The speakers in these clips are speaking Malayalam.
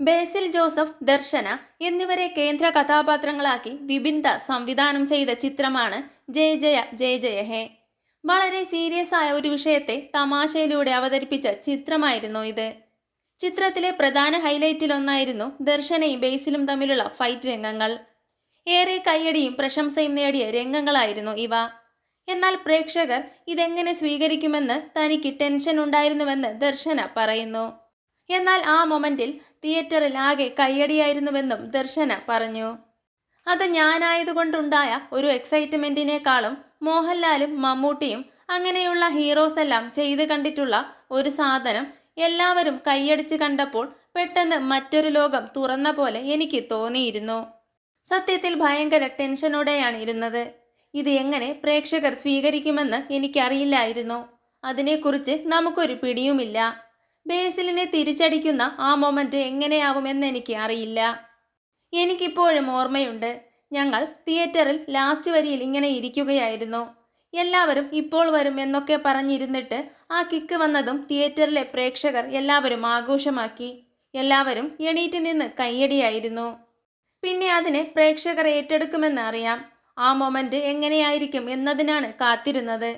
ബേസിൽ ജോസഫ് ദർശന എന്നിവരെ കേന്ദ്ര കഥാപാത്രങ്ങളാക്കി വിബിന്ദ സംവിധാനം ചെയ്ത ചിത്രമാണ് ജയ ജയ ജയ ജയ ഹേ. വളരെ സീരിയസ് ആയ ഒരു വിഷയത്തെ തമാശയിലൂടെ അവതരിപ്പിച്ച ചിത്രമായിരുന്നു ഇത്. ചിത്രത്തിലെ പ്രധാന ഹൈലൈറ്റിലൊന്നായിരുന്നു ദർശനയും ബേസിലും തമ്മിലുള്ള ഫൈറ്റ് രംഗങ്ങൾ. ഏറെ കയ്യടിയും പ്രശംസയും നേടിയ രംഗങ്ങളായിരുന്നു ഇവ. എന്നാൽ പ്രേക്ഷകർ ഇതെങ്ങനെ സ്വീകരിക്കുമെന്ന് തനിക്ക് ടെൻഷൻ ഉണ്ടായിരുന്നുവെന്ന് ദർശന പറയുന്നു. എന്നാൽ ആ മൊമെന്റിൽ തിയേറ്ററിൽ ആകെ കയ്യടിയായിരുന്നുവെന്നും ദർശന പറഞ്ഞു. അത് ഞാനായതുകൊണ്ടുണ്ടായ ഒരു എക്സൈറ്റ്മെന്റിനേക്കാളും മോഹൻലാലും മമ്മൂട്ടിയും അങ്ങനെയുള്ള ഹീറോസ് എല്ലാം ചെയ്ത് കണ്ടിട്ടുള്ള ഒരു സാധനം എല്ലാവരും കൈയടിച്ച് കണ്ടപ്പോൾ പെട്ടെന്ന് മറ്റൊരു ലോകം തുറന്ന പോലെ എനിക്ക് തോന്നിയിരുന്നു. സത്യത്തിൽ ഭയങ്കര ടെൻഷനോടെയാണ് ഇരുന്നത്. ഇത് എങ്ങനെ പ്രേക്ഷകർ സ്വീകരിക്കുമെന്ന് എനിക്കറിയില്ലായിരുന്നു. അതിനെക്കുറിച്ച് നമുക്കൊരു പിടിയുമില്ല. ബേസിലിനെ തിരിച്ചടിക്കുന്ന ആ മൊമെന്റ് എങ്ങനെയാവുമെന്ന് എനിക്ക് അറിയില്ല എനിക്കിപ്പോഴും ഓർമ്മയുണ്ട്. ഞങ്ങൾ തിയേറ്ററിൽ ലാസ്റ്റ് വരിയിൽ ഇങ്ങനെ ഇരിക്കുകയായിരുന്നു. എല്ലാവരും ഇപ്പോൾ വരും എന്നൊക്കെ പറഞ്ഞിരുന്നിട്ട് ആ കിക്ക് വന്നതും തിയേറ്ററിലെ പ്രേക്ഷകർ എല്ലാവരും ആഘോഷമാക്കി. എല്ലാവരും എണീറ്റ് നിന്ന് കയ്യടിയായിരുന്നു. പിന്നെ അതിനെ പ്രേക്ഷകർ ഏറ്റെടുക്കുമെന്ന് അറിയാം. ആ മൊമെന്റ് എങ്ങനെയായിരിക്കും എന്നതിനാണ് കാത്തിരുന്നത്.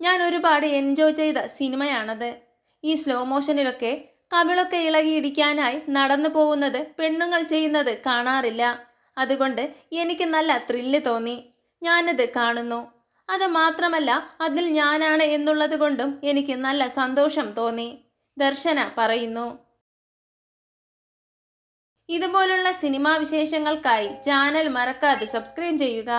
ഞാൻ ഒരുപാട് എൻജോയ് ചെയ്ത സിനിമയാണത്. ഈ സ്ലോ മോഷനിലൊക്കെ കവിളൊക്കെ ഇളകിയിടിക്കാനായി നടന്നു പോകുന്നത് പെണ്ണുങ്ങൾ ചെയ്യുന്നത് കാണാറില്ല. അതുകൊണ്ട് എനിക്ക് നല്ല ത്രില്ല് തോന്നി. ഞാനത് കാണുന്നു. അത് മാത്രമല്ല അതിൽ ഞാനാണ് എന്നുള്ളത് കൊണ്ടും എനിക്ക് നല്ല സന്തോഷം തോന്നി. ദർശന പറയുന്നു. ഇതുപോലുള്ള സിനിമാ വിശേഷങ്ങൾക്കായി ചാനൽ മറക്കാതെ സബ്സ്ക്രൈബ് ചെയ്യുക.